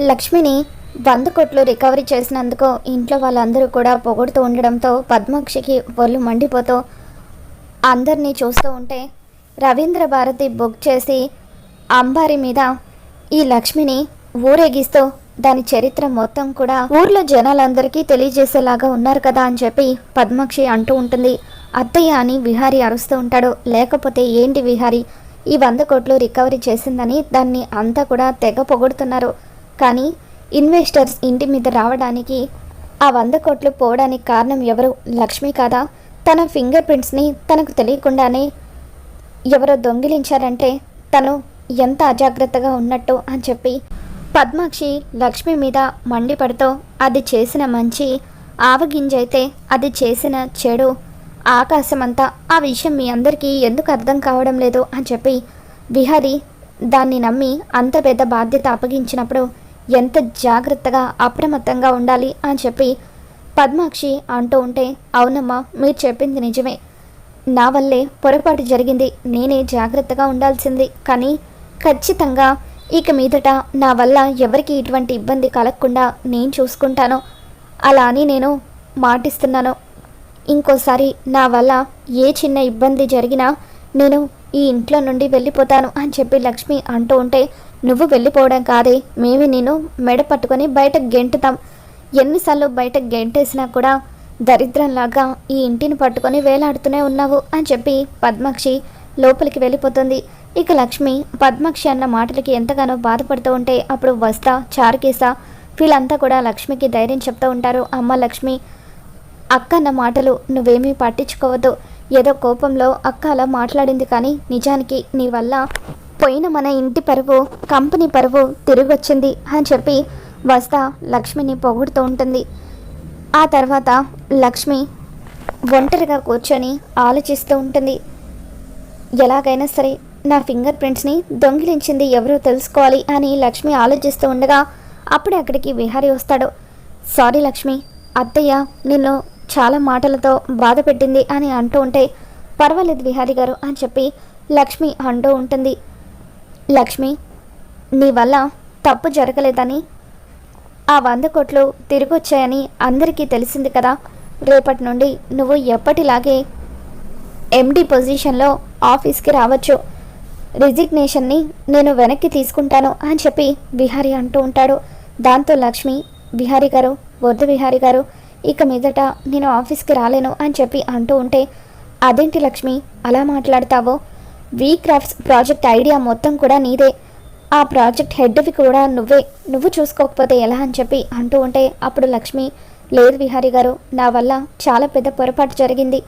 లక్ష్మిని వంద కోట్లు రికవరీ చేసినందుకు ఇంట్లో వాళ్ళందరూ కూడా పొగుడుతూ ఉండడంతో పద్మాక్షికి ఒళ్ళు మండిపోతూ అందరినీ చూస్తూ ఉంటే రవీంద్ర భారతి బుక్ చేసి అంబారి మీద ఈ లక్ష్మిని ఊరేగిస్తూ దాని చరిత్ర మొత్తం కూడా ఊర్లో జనాలందరికీ తెలియజేసేలాగా ఉన్నారు కదా అని చెప్పి పద్మాక్షి అంటూ ఉంటుంది. అత్తయ్య అని విహారి అరుస్తూ ఉంటాడు. లేకపోతే ఏంటి విహారి? ఈ వంద కోట్లు రికవరీ చేసిందని దాన్ని అంతా కూడా తెగ పొగుడుతున్నారు. కానీ ఇన్వెస్టర్స్ ఇంటి మీద రావడానికి ఆ వంద కోట్లు పోవడానికి కారణం ఎవరు? లక్ష్మి కాదా? తన ఫింగర్ ప్రింట్స్ని తనకు తెలియకుండానే ఎవరో దొంగిలించారంటే తను ఎంత అజాగ్రత్తగా ఉన్నట్టు అని చెప్పి పద్మాక్షి లక్ష్మి మీద మండిపడుతూ అది చేసిన మంచి ఆవగింజ అయితే అది చేసిన చెడు ఆకాశమంతా ఆ విషయం మీ అందరికీ ఎందుకు అర్థం కావడం లేదు అని చెప్పి విహారి దాన్ని నమ్మి అంత పెద్ద బాధ్యత అప్పగించినప్పుడు ఎంత జాగ్రత్తగా అప్రమత్తంగా ఉండాలి అని చెప్పి పద్మాక్షి అంటూ ఉంటే అవునమ్మా మీరు చెప్పింది నిజమే. నా వల్లే పొరపాటు జరిగింది నేనే జాగ్రత్తగా ఉండాల్సింది. కానీ ఖచ్చితంగా ఇక మీదట నా వల్ల ఎవరికి ఇటువంటి ఇబ్బంది కలగకుండా నేను చూసుకుంటాను. అలా అని నేను మాటిస్తున్నాను. ఇంకోసారి నా వల్ల ఏ చిన్న ఇబ్బంది జరిగినా నేను ఈ ఇంట్లో నుండి వెళ్ళిపోతాను అని చెప్పి లక్ష్మి అంటూ ఉంటే నువ్వు వెళ్ళిపోవడం కాదే. మేమే నేను మెడ పట్టుకొని బయట గెంటుతాం. ఎన్నిసార్లు బయట గెంటేసినా కూడా దరిద్రంలాగా ఈ ఇంటిని పట్టుకొని వేలాడుతూనే ఉన్నావు అని చెప్పి పద్మాక్షి లోపలికి వెళ్ళిపోతుంది. ఇక లక్ష్మి పద్మాక్షి అన్న మాటలకి ఎంతగానో బాధపడుతూ ఉంటే అప్పుడు వస్తా చారుకేసా వీళ్ళంతా కూడా లక్ష్మికి ధైర్యం చెప్తూ ఉంటారు. అమ్మ లక్ష్మి అక్క అన్న మాటలు నువ్వేమీ పట్టించుకోవద్దు. ఏదో కోపంలో అక్క అలా మాట్లాడింది కానీ నిజానికి నీ వల్ల పోయిన మన ఇంటి పరువు కంపెనీ పరువు తిరిగి వచ్చింది అని చెప్పి వస్తా లక్ష్మిని పొగుడుతూ ఉంటుంది. ఆ తర్వాత లక్ష్మి ఒంటరిగా కూర్చొని ఆలోచిస్తూ ఉంటుంది. ఎలాగైనా సరే నా ఫింగర్ ప్రింట్స్ని దొంగిలించింది ఎవరో తెలుసుకోవాలి అని లక్ష్మి ఆలోచిస్తూ ఉండగా అప్పుడే అక్కడికి విహారి వస్తాడు. సారీ లక్ష్మి అత్తయ్య నిన్ను చాలా మాటలతో బాధ పెట్టింది అని అంటూ ఉంటే పర్వాలేదు విహారి గారు అని చెప్పి లక్ష్మి అంటూ ఉంటుంది. లక్ష్మి నీ వల్ల తప్పు జరగలేదని. ఆ వంద కోట్లు తిరిగొచ్చాయని అందరికీ తెలిసింది కదా. రేపటి నుండి నువ్వు ఎప్పటిలాగే ఎండి పొజిషన్లో ఆఫీస్కి రావచ్చు. రిజిగ్నేషన్ని నేను వెనక్కి తీసుకుంటాను అని చెప్పి విహారి అంటూ ఉంటాడు. దాంతో లక్ష్మి విహారి గారు వద్దు విహారి గారు ఇక మీదట నేను ఆఫీస్కి రాలేను అని చెప్పి అంటూ ఉంటే అదేంటి లక్ష్మి అలా మాట్లాడతావో? వీ క్రాఫ్ట్స్ ప్రాజెక్ట్ ఐడియా మొత్తం కూడా నీదే. ఆ ప్రాజెక్ట్ హెడ్వి కూడా నువ్వే. నువ్వు చూసుకోకపోతే ఎలా అని చెప్పి అంటూ ఉంటే అప్పుడు లక్ష్మి లేదు విహారి గారు నా వల్ల చాలా పెద్ద పొరపాటు జరిగింది.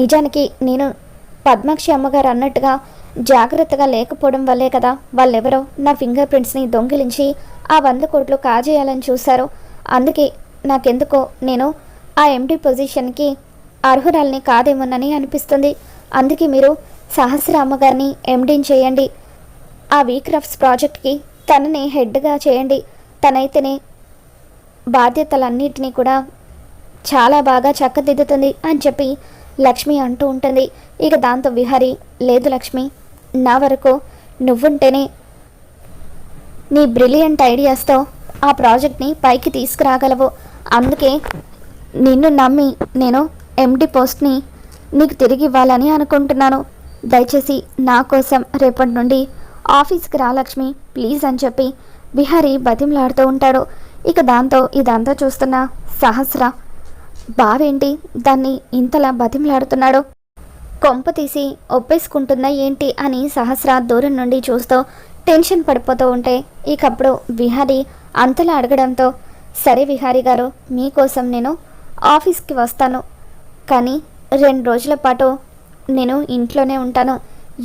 నిజానికి నేను పద్మాక్షి అమ్మగారు అన్నట్టుగా జాగ్రత్తగా లేకపోవడం వల్లే కదా వాళ్ళెవరో నా ఫింగర్ ప్రింట్స్ని దొంగిలించి ఆ వంద కోట్లు కాజేయాలని చూశారు. అందుకే నాకెందుకో నేను ఆ ఎండి పొజిషన్కి అర్హురాల్ని కాదేమోనని అనిపిస్తుంది. అందుకే మీరు సహస్ర గారిని ఎండిన్ చేయండి. ఆ వీక్రాఫ్ట్స్ ప్రాజెక్ట్కి తనని హెడ్గా చేయండి. తనైతేనే బాధ్యతలన్నిటినీ కూడా చాలా బాగా చక్కదిద్దుతుంది అని చెప్పి లక్ష్మి అంటూ ఉంటుంది. ఇక దాంతో విహారి లేదు లక్ష్మి నా వరకు నువ్వుంటేనే నీ బ్రిలియంట్ ఐడియాస్తో ఆ ప్రాజెక్ట్ని పైకి తీసుకురాగలవు. అందుకే నిన్ను నమ్మి నేను ఎండి పోస్ట్ని నీకు తిరిగి ఇవ్వాలని అనుకుంటున్నాను. దయచేసి నా కోసం రేపటి నుండి ఆఫీస్కి రా లక్ష్మి. ప్లీజ్ అని చెప్పి బిహారీ బతిమలాడుతూ ఉంటాడు. ఇక దాంతో ఇదంతా చూస్తున్న సహస్ర. బావేంటి దాన్ని ఇంతలా బతిమలాడుతున్నాడు? కొంప తీసి ఒప్పేసుకుంటుందా ఏంటి అని సహస్ర దూరం నుండి చూస్తూ టెన్షన్ పడిపోతూ ఉంటే ఇకప్పుడు విహారీ అంతలా అడగడంతో సరే విహారీ గారు మీకోసం నేను ఆఫీస్కి వస్తాను. కానీ రెండు రోజుల పాటు నేను ఇంట్లోనే ఉంటాను.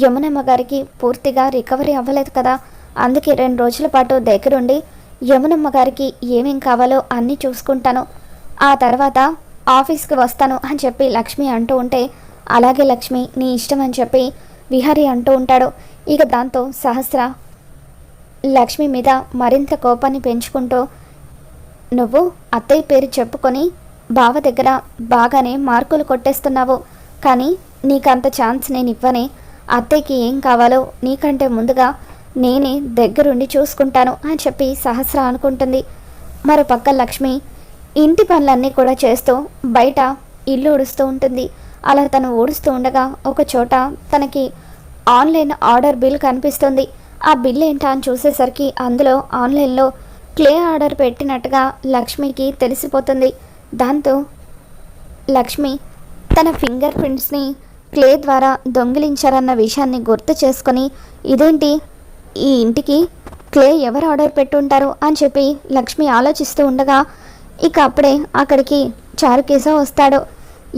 యమునమ్మ గారికి పూర్తిగా రికవరీ అవ్వలేదు కదా. అందుకే రెండు రోజుల పాటు దగ్గరుండి యమునమ్మ గారికి ఏమేం కావాలో అన్నీ చూసుకుంటాను. ఆ తర్వాత ఆఫీస్కి వస్తాను అని చెప్పి లక్ష్మి అంటూ ఉంటే అలాగే లక్ష్మి నీ ఇష్టం అని చెప్పి విహారి అంటూ ఉంటాడు. ఇక దాంతో సహస్ర లక్ష్మి మీద మరింత కోపాన్ని పెంచుకుంటూ నువ్వు అత్తయ్య పేరు చెప్పుకొని బావ దగ్గర బాగానే మార్కులు కొట్టేస్తున్నావు. కానీ నీకంత ఛాన్స్ నేను ఇవ్వనే అత్తయ్యకి ఏం కావాలో నీకంటే ముందుగా నేనే దగ్గరుండి చూసుకుంటాను అని చెప్పి సహస్ర అనుకుంటుంది. మరో పక్క లక్ష్మి ఇంటి పనులన్నీ కూడా చేస్తూ బయట ఇల్లు ఊడుస్తూ ఉంటుంది. అలా తను ఊడుస్తూ ఉండగా ఒక చోట తనకి ఆన్లైన్ ఆర్డర్ బిల్ కనిపిస్తుంది. ఆ బిల్ ఏంటా అని చూసేసరికి అందులో ఆన్లైన్లో క్లే ఆర్డర్ పెట్టినట్టుగా లక్ష్మికి తెలిసిపోతుంది. దాంతో లక్ష్మి తన ఫింగర్ ప్రింట్స్ని క్లే ద్వారా దొంగిలించారన్న విషయాన్ని గుర్తు చేసుకొని ఇదేంటి? ఈ ఇంటికి క్లే ఎవరు ఆర్డర్ పెట్టుంటారు? అని చెప్పి లక్ష్మి ఆలోచిస్తూ ఉండగా ఇక అప్పుడే అక్కడికి చారుకేశ వస్తాడు.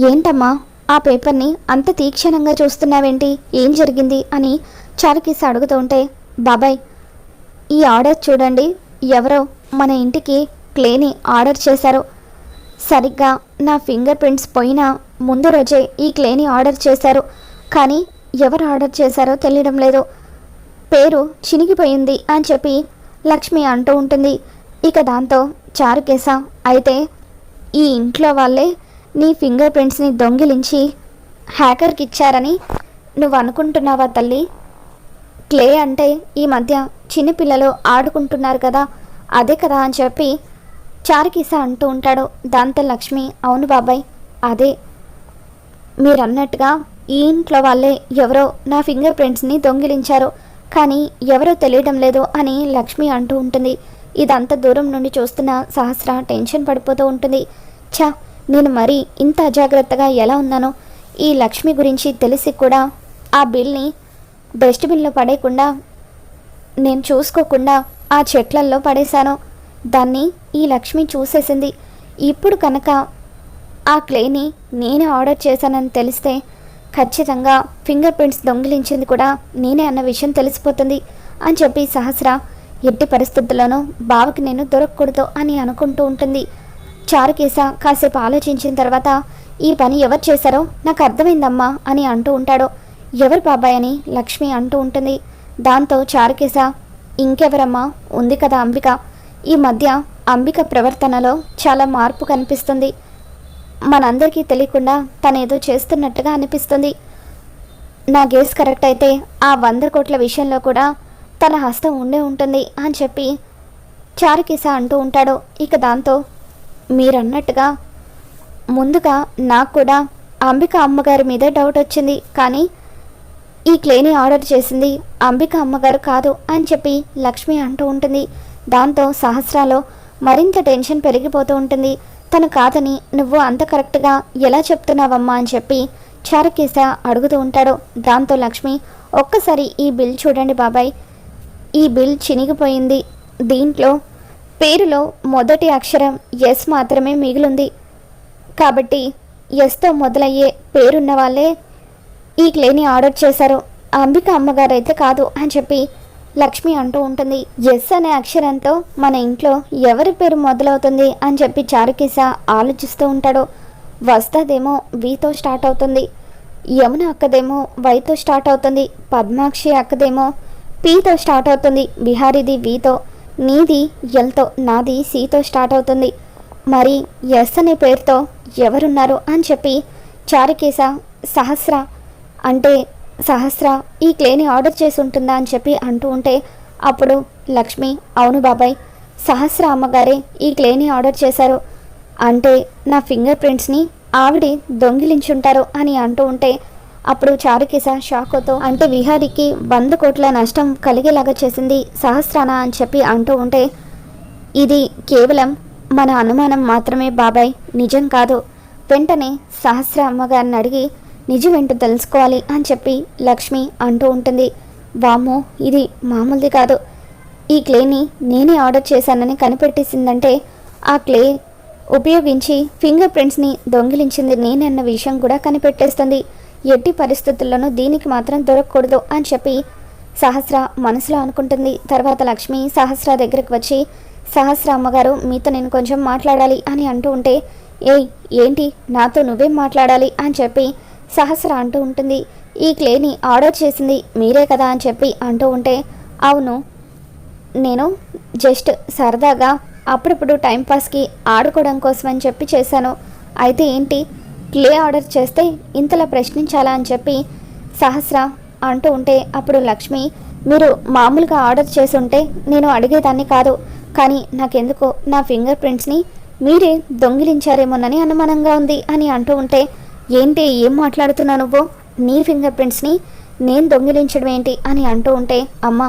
ఏంటమ్మా ఆ పేపర్ని అంత తీక్షణంగా చూస్తున్నావేంటి? ఏం జరిగింది? అని చారుకేశ అడుగుతూ ఉంటే బాబాయ్ ఈ ఆర్డర్ చూడండి. ఎవరో మన ఇంటికి క్లేని ఆర్డర్ చేశారు. సరిగ్గా నా ఫింగర్ ప్రింట్స్ పోయిన ముందు రోజే ఈ క్లేని ఆర్డర్ చేశారు. కానీ ఎవరు ఆర్డర్ చేశారో తెలియడం లేదు. పేరు చినిగిపోయింది అని చెప్పి లక్ష్మి అంటూ ఉంటుంది. ఇక దాంతో చారుకేసా అయితే ఈ ఇంట్లో వాళ్ళే నీ ఫింగర్ ప్రింట్స్ని దొంగిలించి హ్యాకర్కి ఇచ్చారని నువ్వు అనుకుంటున్నావా తల్లి? క్లే అంటే ఈ మధ్య చిన్నపిల్లలు ఆడుకుంటున్నారు కదా అదే కదా అని చెప్పి చారుకిస అంటూ ఉంటాడు. దాంతో లక్ష్మి అవును బాబాయ్ అదే మీరు అన్నట్టుగా ఈ ఇంట్లో వాళ్ళే ఎవరో నా ఫింగర్ ప్రింట్స్ని దొంగిలించారు. కానీ ఎవరో తెలియడం లేదు అని లక్ష్మి అంటూ ఉంటుంది. ఇదంత దూరం నుండి చూస్తున్న సహస్ర టెన్షన్ పడిపోతూ ఉంటుంది. ఛా నేను మరీ ఇంత అజాగ్రత్తగా ఎలా ఉన్నానో ఈ లక్ష్మి గురించి తెలిసి కూడా ఆ బిల్ని డస్ట్బిన్లో పడేయకుండా నేను చూసుకోకుండా ఆ చెట్లల్లో పడేశాను. దాన్ని ఈ లక్ష్మి చూసేసింది. ఇప్పుడు కనుక ఆ క్లేని నేనే ఆర్డర్ చేశానని తెలిస్తే ఖచ్చితంగా ఫింగర్ ప్రింట్స్ దొంగిలించింది కూడా నేనే అన్న విషయం తెలిసిపోతుంది అని చెప్పి సహస్ర ఎట్టి పరిస్థితుల్లోనూ బావకి నేను దొరకకూడదు అని అనుకుంటూ ఉంటుంది. చారుకేశ కాసేపు ఆలోచించిన తర్వాత ఈ పని ఎవరు చేశారో నాకు అర్థమైందమ్మా అని అంటూ ఉంటాడు. ఎవరు బాబాయ్ అని లక్ష్మి అంటూ ఉంటుంది. దాంతో చారుకేశ ఇంకెవరమ్మా? ఉంది కదా అంబిక. ఈ మధ్య అంబిక ప్రవర్తనలో చాలా మార్పు కనిపిస్తుంది. మనందరికీ తెలియకుండా తనేదో చేస్తున్నట్టుగా అనిపిస్తుంది. నా గేస్ కరెక్ట్ అయితే ఆ వంద కోట్ల విషయంలో కూడా తన హస్తం ఉండే ఉంటుంది అని చెప్పి చారుకిసా అంటూ ఉంటాడు. ఇక దాంతో మీరన్నట్టుగా ముందుగా నాకు కూడా అంబిక అమ్మగారి మీద డౌట్ వచ్చింది. కానీ ఈ క్లేని ఆర్డర్ చేసింది అంబిక అమ్మగారు కాదు అని చెప్పి లక్ష్మి అంటూ ఉంటుంది. దాంతో సహస్రాలో మరింత టెన్షన్ పెరిగిపోతూ ఉంటుంది. తను కాదని నువ్వు అంత కరెక్ట్గా ఎలా చెప్తున్నావమ్మా అని చెప్పి చారుకేశ అడుగుతూ ఉంటాడు. దాంతో లక్ష్మి ఒక్కసారి ఈ బిల్ చూడండి బాబాయ్. ఈ బిల్ చినిగిపోయింది. దీంట్లో పేరులో మొదటి అక్షరం ఎస్ మాత్రమే మిగిలింది. కాబట్టి ఎస్తో మొదలయ్యే పేరున్న వాళ్ళే ఈ క్లేని ఆర్డర్ చేశారు. అంబిక అమ్మగారు అయితే కాదు అని చెప్పి లక్ష్మి అంటూ ఉంటుంది. ఎస్ అనే అక్షరంతో మన ఇంట్లో ఎవరి పేరు మొదలవుతుంది అని చెప్పి చారుకేశ ఆలోచిస్తూ ఉంటాడు. వస్తాదేమో వీతో స్టార్ట్ అవుతుంది. యమున అక్కదేమో వైతో స్టార్ట్ అవుతుంది. పద్మాక్షి అక్కదేమో పీతో స్టార్ట్ అవుతుంది. బిహారీది వీతో నీది ఎల్తో నాది సీతో స్టార్ట్ అవుతుంది. మరి ఎస్ అనే పేరుతో ఎవరున్నారు అని చెప్పి చారుకేశ సహస్ర అంటే సహస్ర ఈ క్లేని ఆర్డర్ చేసి ఉంటుందా అని చెప్పి అంటూ ఉంటే అప్పుడు లక్ష్మి అవును బాబాయ్ సహస్ర అమ్మగారే ఈ క్లేని ఆర్డర్ చేశారు. అంటే నా ఫింగర్ ప్రింట్స్ని ఆవిడే దొంగిలించుంటారు అని అంటూ ఉంటే అప్పుడు చారుకేశ షాకోతో అంటే విహారికి వంద కోట్ల నష్టం కలిగేలాగా చేసింది సహస్రానా అని చెప్పి అంటూ ఉంటే ఇది కేవలం మన అనుమానం మాత్రమే బాబాయ్ నిజం కాదు. వెంటనే సహస్ర అమ్మగారిని అడిగి నిజమేంటో తెలుసుకోవాలి అని చెప్పి లక్ష్మి అంటూ ఉంటుంది. వామ్మో ఇది మామూలుది కాదు. ఈ క్లేని నేనే ఆర్డర్ చేశానని కనిపెట్టేసిందంటే ఆ క్లే ఉపయోగించి ఫింగర్ ప్రింట్స్ని దొంగిలించింది నేనన్న విషయం కూడా కనిపెట్టేస్తుంది. ఎట్టి పరిస్థితుల్లోనూ దీనికి మాత్రం దొరకకూడదు అని చెప్పి సహస్ర మనసులో అనుకుంటుంది. తర్వాత లక్ష్మి సహస్ర దగ్గరికి వచ్చి సహస్ర అమ్మగారు మీతో నేను కొంచెం మాట్లాడాలి అని అంటూ ఉంటే ఏయ్ ఏంటి? నాతో నువ్వేం మాట్లాడాలి అని చెప్పి సహస్ర అంటూ ఉంటుంది. ఈ క్లేని ఆర్డర్ చేసింది మీరే కదా అని చెప్పి అంటూ ఉంటే అవును నేను జస్ట్ సరదాగా అప్పుడప్పుడు టైంపాస్కి ఆడుకోవడం కోసం అని చెప్పి చేశాను. అయితే ఏంటి క్లే ఆర్డర్ చేస్తే ఇంతలా ప్రశ్నించాలా అని చెప్పి సహస్ర అంటూ ఉంటే అప్పుడు లక్ష్మి మీరు మామూలుగా ఆర్డర్ చేసి ఉంటే నేను అడిగేదాన్ని కాదు కానీ నాకెందుకో నా ఫింగర్ ప్రింట్స్ని మీరే దొంగిలించారేమోనని అనుమానంగా ఉంది అని అంటూ ఉంటే ఏంటి ఏం మాట్లాడుతున్నా నువ్వు? నీ ఫింగర్ ప్రింట్స్ని నేను దొంగిలించడం ఏంటి అని అంటూ ఉంటే అమ్మా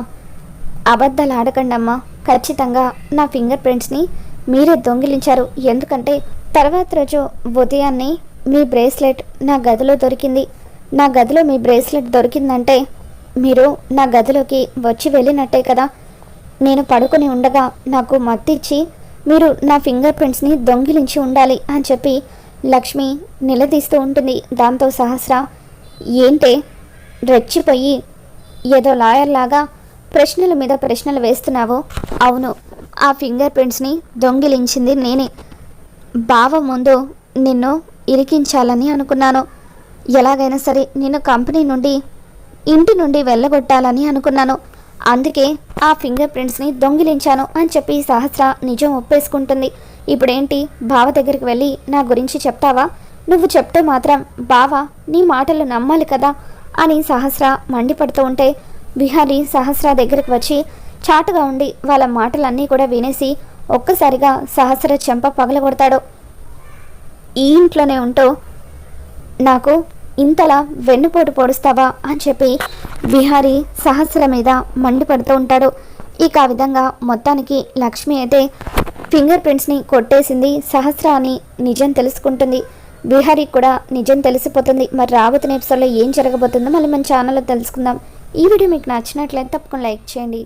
అబద్ధాలు ఆడకండి అమ్మా ఖచ్చితంగా నా ఫింగర్ ప్రింట్స్ని మీరే దొంగిలించారు. ఎందుకంటే తర్వాత రోజు ఉదయాన్నే మీ బ్రేస్లెట్ నా గదిలో దొరికింది. నా గదిలో మీ బ్రేస్లెట్ దొరికిందంటే మీరు నా గదిలోకి వచ్చి వెళ్ళినట్టే కదా. నేను పడుకొని ఉండగా నాకు మత్తిచ్చి మీరు నా ఫింగర్ ప్రింట్స్ని దొంగిలించి ఉండాలి అని చెప్పి లక్ష్మి నిలదీస్తూ ఉంటుంది. దాంతో సహస్ర ఏంటే? రెచ్చిపోయి ఏదో లాయర్లాగా ప్రశ్నల మీద ప్రశ్నలు వేస్తున్నావు. అవును ఆ ఫింగర్ ప్రింట్స్ని దొంగిలించింది నేనే. బావ ముందు నిన్ను ఇరికించాలని అనుకున్నాను. ఎలాగైనా సరే నిన్ను కంపెనీ నుండి ఇంటి నుండి వెళ్ళగొట్టాలని అనుకున్నాను. అందుకే ఆ ఫింగర్ ప్రింట్స్ని దొంగిలించాను అని చెప్పి సహస్ర నిజం ఒప్పేసుకుంటుంది. ఇప్పుడేంటి? బావ దగ్గరికి వెళ్ళి నా గురించి చెప్తావా? నువ్వు చెప్తే మాత్రం బావ నీ మాటలు నమ్మాలి కదా? అని సహస్ర మండిపడుతూ ఉంటే బిహారీ సహస్ర దగ్గరికి వచ్చి చాటుగా ఉండి వాళ్ళ మాటలన్నీ కూడా వినేసి ఒక్కసారిగా సహస్ర చెంప పగలగొడతాడు. ఈ ఇంట్లోనే ఉంటూ నాకు ఇంతలా వెన్నుపోటు పొడుస్తావా? అని చెప్పి బిహారీ సహస్ర మీద మండిపడుతూ ఉంటాడు. ఇక ఆ విధంగా మొత్తానికి లక్ష్మి అయితే ఫింగర్ ప్రింట్స్ని కొట్టేసింది సహస్ర అని నిజం తెలుసుకుంటుంది. బిహారీకి కూడా నిజం తెలిసిపోతుంది. మరి రాబోతున్న ఎపిసోడ్లో ఏం జరగబోతుందో మళ్ళీ మన ఛానల్లో తెలుసుకుందాం. ఈ వీడియో మీకు నచ్చినట్లయితే తప్పకుండా లైక్ చేయండి.